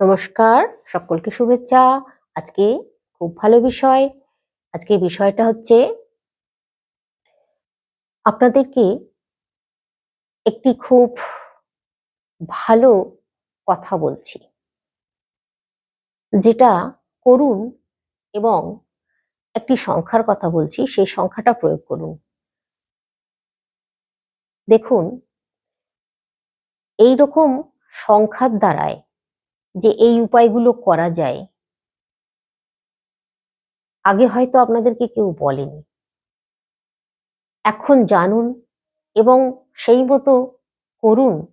নমস্কার, সকলকে শুভেচ্ছা। আজকে খুব ভালো বিষয়। আজকে বিষয়টা হচ্ছে আপনাদেরকে একটি খুব ভালো কথা বলছি। যেটা করুন এবং একটি সংখ্যার কথা বলছি, সেই সংখ্যাটা প্রয়োগ করুন। দেখুন এই রকম সংখ্যার দ্বারায় যে এই উপায়গুলো করা যায়। আগে হয়তো আপনাদেরকে কেউ বলেনি। এখন জানুন এবং সেই মতো করুন,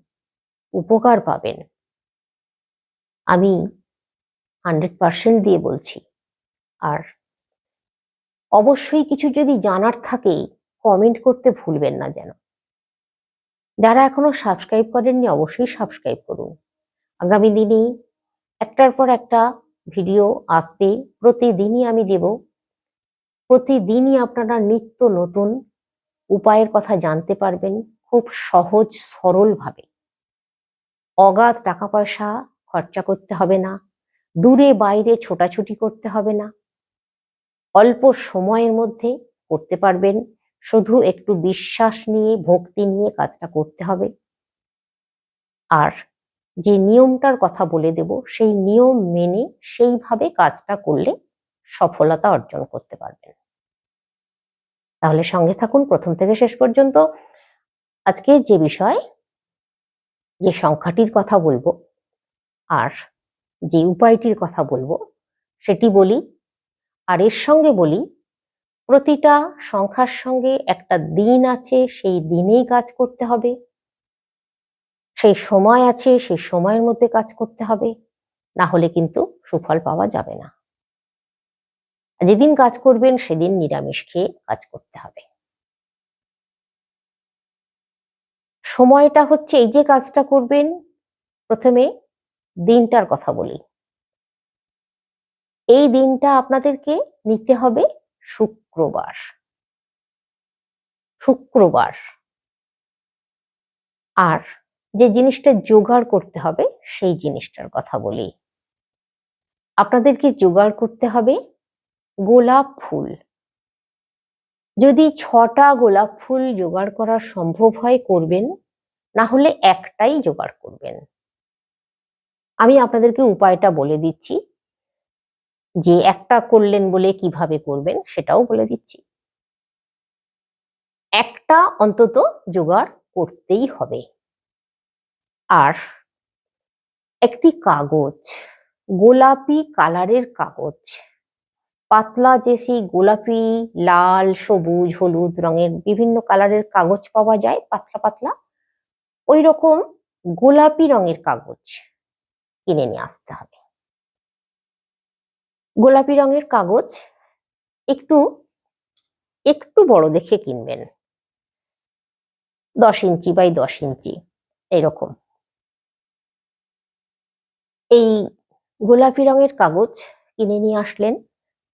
উপকার পাবেন। আমি হান্ড্রেড পার্সেন্ট দিয়ে বলছি। আর অবশ্যই কিছু যদি জানার থাকে, কমেন্ট করতে ভুলবেন না যেন। যারা এখনও সাবস্ক্রাইব করেননি, অবশ্যই সাবস্ক্রাইব করুন। আগামী দিনে একটার পর একটা ভিডিও আসবে প্রতিদিনই আমি দেব। প্রতিদিনই আপনারা নিত্য নতুন উপায়ের কথা জানতে পারবেন খুব সহজ, সরলভাবে। অগাধ টাকা পয়সা খরচা করতে হবে না, দূরে বাইরে ছোটাছুটি করতে হবে না। অল্প সময়ের মধ্যে করতে পারবেন, শুধু একটু বিশ্বাস নিয়ে, ভক্তি নিয়ে কাজটা করতে হবে। আর যে নিয়মটার কথা বলে দেব, সেই নিয়ম মেনে সেইভাবে কাজটা করলে সফলতা অর্জন করতে পারবেন। তাহলে সঙ্গে থাকুন প্রথম থেকে শেষ পর্যন্ত। আজকে যে বিষয়, যে সংখ্যাটির কথা বলব আর যে উপায়টির কথা বলব, সেটি বলি আর এর সঙ্গে বলি, প্রতিটা সংখ্যার সঙ্গে একটা দিন আছে, সেই দিনেই কাজ করতে হবে। সেই সময় আছে, সেই সময়ের মধ্যে কাজ করতে হবে। না হলে কিন্তু সুফল পাওয়া যাবে না। যেদিন কাজ করবেন, সেদিন নিরামিষ খেয়ে কাজ করতে হবে। সময়টা হচ্ছে এই যে কাজটা করবেন, প্রথমে দিনটার কথা বলি। এই দিনটা আপনাদেরকে নিতে হবে শুক্রবার। শুক্রবার। আর যে জিনিসটা জোগাড় করতে হবে, সেই জিনিসটার কথা বলি। আপনাদেরকে জোগাড় করতে হবে গোলাপ ফুল। যদি ছটা গোলাপ ফুল জোগাড় করা সম্ভব হয়, করবেন। না হলে একটাই জোগাড় করবেন। আমি আপনাদেরকে উপায়টা বলে দিচ্ছি। যে একটা করলেন বলে কীভাবে করবেন, সেটাও বলে দিচ্ছি। একটা অন্তত জোগাড় করতেই হবে। আর একটি কাগজ, গোলাপি কালারের কাগজ। পাতলা যে সেই গোলাপি, লাল, সবুজ, হলুদ রঙের বিভিন্ন কালারের কাগজ পাওয়া যায়, পাতলা পাতলা। ওই রকম গোলাপি রঙের কাগজ কিনে নিয়ে আসতে হবে। গোলাপি রঙের কাগজ একটু একটু বড় দেখে কিনবেন। দশ ইঞ্চি বাই দশ ইঞ্চি, এরকম। এই গোলাপি রঙের কাগজ কিনে নিয়ে আসলেন।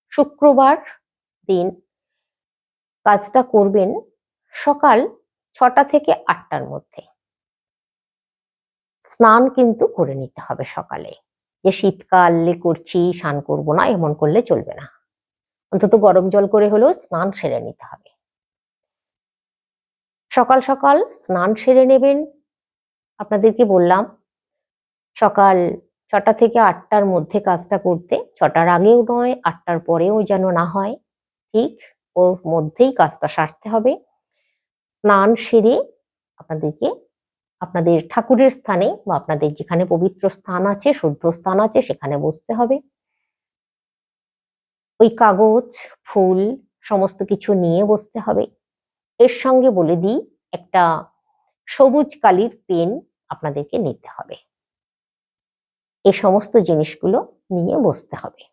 শুক্রবার দিন কাজটা করবেন সকাল ছটা থেকে আটটার মধ্যে। স্নান কিন্তু করে নিতে হবে সকালে। যে শীতকালে করছি, স্নান করব না, এমন করলে চলবে না। অন্তত গরম জল করে হলেও স্নান সেরে নিতে হবে। সকাল সকাল স্নান সেরে নেবেন। আপনাদেরকে বললাম, সকাল ছটা থেকে আটটার মধ্যে কাজটা করতে, ছটার আগেও নয়, আটটার পরেও যেন না হয়, ঠিক ওর মধ্যেই কাজটা সারতে হবে। স্নান সেরে আপনাদেরকে, আপনাদের ঠাকুরের স্থানে বা আপনাদের যেখানে পবিত্র স্থান আছে, শুদ্ধ স্থান আছে, সেখানে বসতে হবে। ওই কাগজ, ফুল, সমস্ত কিছু নিয়ে বসতে হবে। এর সঙ্গে বলে দিই, একটা সবুজ কালির পেন আপনাদেরকে নিতে হবে। এই সমস্ত জিনিসগুলো নিয়ে বসতে হবে।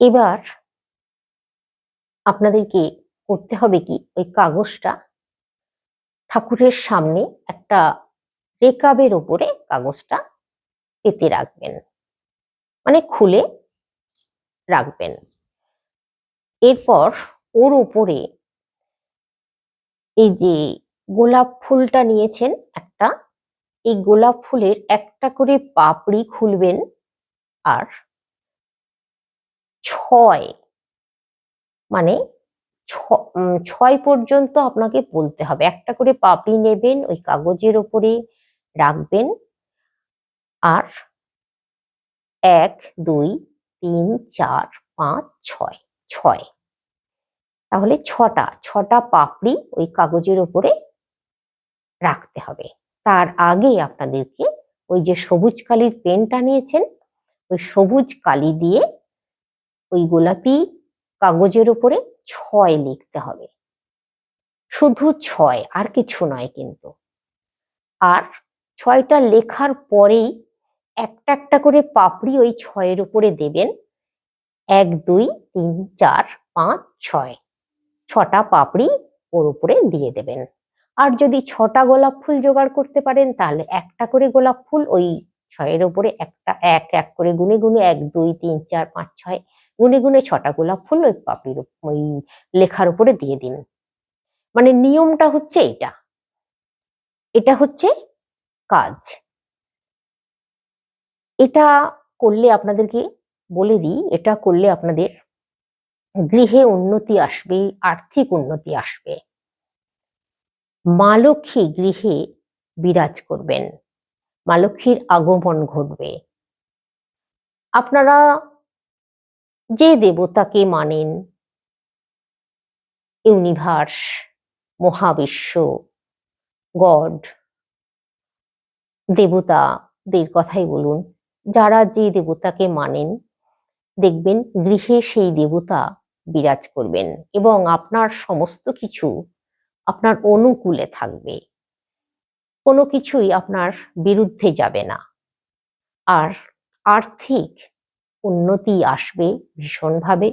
এবার আপনাদেরকে করতে হবে কি? ওই কাগজটা ঠাকুরের সামনে একটা রেকাবের ওপরে কাগজটা পেতে রাখবেন। মানে খুলে রাখবেন। এরপর ওর উপরে এই যে গোলাপ ফুলটা নিয়েছেন একটা এই গোলাপ ফুলের একটা করে পাপড়ি খুলবেন আর ছয় মানে ছয় পর্যন্ত আপনাকে বলতে হবে। একটা করে পাপড়ি নেবেন, ওই কাগজের ওপরে রাখবেন আর এক, দুই, তিন, চার, পাঁচ, ছয় ছয়। তাহলে ছটা ছটা পাপড়ি ওই কাগজের ওপরে রাখতে হবে। তার আগে আপনাদেরকে ওই যে সবুজ কালির পেনটা নিয়েছেন, ওই সবুজ কালি দিয়ে ওই গোলাপি কাগজের উপরে ছয় লিখতে হবে। শুধু ছয়, আর কিছু নয় কিন্তু। আর ছয়টা লেখার পরেই একটা একটা করে পাপড়ি ওই ছয়ের উপরে দেবেন। এক, দুই, তিন, চার, পাঁচ, ছয়। ছটা পাপড়ি ওর উপরে দিয়ে দেবেন। আর যদি ছটা গোলাপ ফুল জোগাড় করতে পারেন, তাহলে একটা করে গোলাপ ফুল ওই ছয়ের উপরে একটা এক এক করে গুনে গুনে এক, দুই, তিন, চার, পাঁচ, ছয় গুনে গুনে ছটা গোলাপ ফুল ওই পাপড়ির উপ- ওই লেখার উপরে দিয়ে দিন। মানে নিয়মটা হচ্ছে এটা এটা হচ্ছে কাজ। এটা করলে আপনাদেরকে বলে দিই, এটা করলে আপনাদের গৃহে উন্নতি আসবে, আর্থিক উন্নতি আসবে। মা লক্ষ্মী গৃহে বিরাজ করবেন। মা লক্ষ্মীর আগমন ঘটবে। আপনারা যে দেবতাকে মানেন, ইউনিভার্স, মহাবিশ্ব, গড, দেবতাদের কথাই বলুন, যারা যে দেবতাকে মানেন, দেখবেন গৃহে সেই দেবতা বিরাজ করবেন এবং আপনার সমস্ত কিছু আপনার অনুকূলে থাকবে। কোনো কিছুই আপনার বিরুদ্ধে যাবে না। আর আর্থিক উন্নতি আসবে ভীষণভাবে।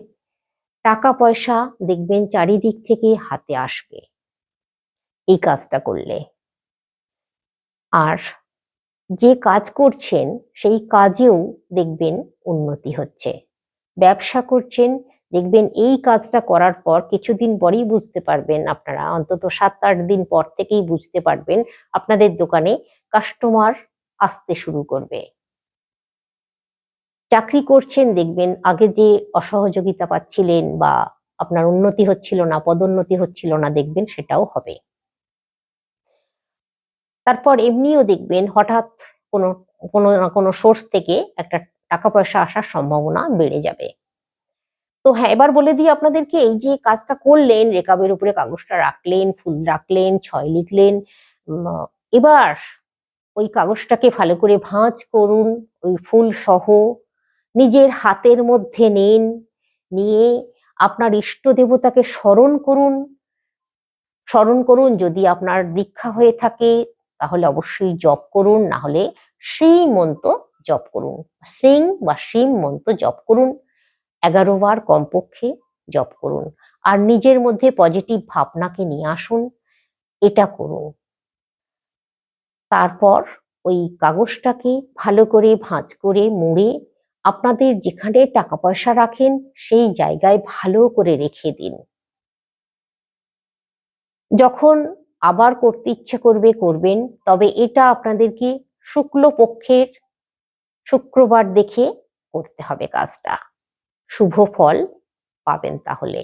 টাকা পয়সা দেখবেন চারিদিক থেকে হাতে আসবে। এই কাজটা করলে। আর যে কাজ করছেন, সেই কাজেও দেখবেন উন্নতি হচ্ছে। ব্যবসা করছেন দেখবেন এই কাজটা করার পর কিছুদিন পরেই বুঝতে পারবেন আপনারা, অন্তত সাত আট দিন পর থেকেই বুঝতে পারবেন আপনাদের দোকানে কাস্টমার আসতে শুরু করবে। চাকরি করছেন দেখবেন আগে যে অসহযোগিতা পাচ্ছিলেন বা আপনার উন্নতি হচ্ছিল না, পদোন্নতি হচ্ছিল না দেখবেন সেটাও হবে। তারপর এমনিও দেখবেন হঠাৎ কোনো কোনো না কোনো সোর্স থেকে একটা টাকা পয়সা আসার সম্ভাবনা বেড়ে যাবে। তো হ্যাঁ এবার বলে দিই আপনাদেরকে, এই যে কাজটা করলেন রেকাবের উপরে কাগজটা রাখলেন, ফুল রাখলেন, ছয় লিখলেন এবার ওই কাগজটাকে ভালো করে ভাঁজ করুন, ওই ফুল সহ, নিজের হাতের মধ্যে নিন, নিয়ে আপনার ইষ্ট দেবতাকে স্মরণ করুন। স্মরণ করুন, যদি আপনার দীক্ষা হয়ে থাকে, তাহলে অবশ্যই জপ করুন না হলে সেই মন্ত্র জপ করুন। সিং বা শিম মন্ত্র জপ করুন। এগারো বার কমপক্ষে জপ করুন। আর নিজের মধ্যে পজিটিভ ভাবনাকে নিয়ে আসুন। এটা করুন। তারপর ওই কাগজটাকে ভালো করে ভাঁজ করে মুড়ে আপনাদের যেখানে টাকা পয়সা রাখেন, সেই জায়গায় ভালো করে রেখে দিন। যখন আবার করতে ইচ্ছে করবে, করবেন। তবে এটা আপনাদেরকে শুক্লপক্ষের শুক্রবার দেখে করতে হবে কাজটা। শুভ ফল পাবেন তাহলে।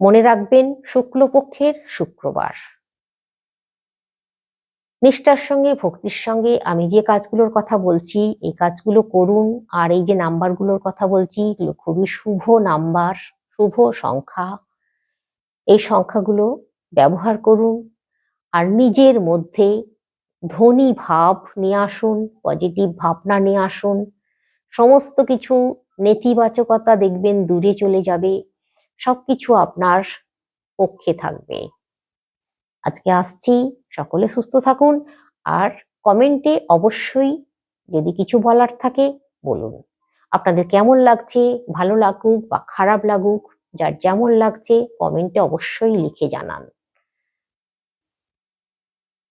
মনে রাখবেন, শুক্লপক্ষের শুক্রবার। নিষ্ঠার সঙ্গে, ভক্তির সঙ্গে আমি যে কাজগুলোর কথা বলছি, এই কাজগুলো করুন। আর এই যে নাম্বারগুলোর কথা বলছি, এগুলো খুবই শুভ নাম্বার, শুভ সংখ্যা। এই সংখ্যাগুলো ব্যবহার করুন। আর নিজের মধ্যে ধনী ভাব নিয়ে আসুন পজিটিভ ভাবনা নিয়ে আসুন। সমস্ত কিছু নেতিবাচকতা দেখবেন, দূরে চলে যাবে, সবকিছু আপনার পক্ষে থাকবে। আজকে আসছি, সকলে সুস্থ থাকুন আর কমেন্টে অবশ্যই যদি কিছু বলার থাকে বলুন। আপনাদের কেমন লাগছে, ভালো লাগুক বা খারাপ লাগুক, যার যেমন লাগছে কমেন্টে অবশ্যই লিখে জানান।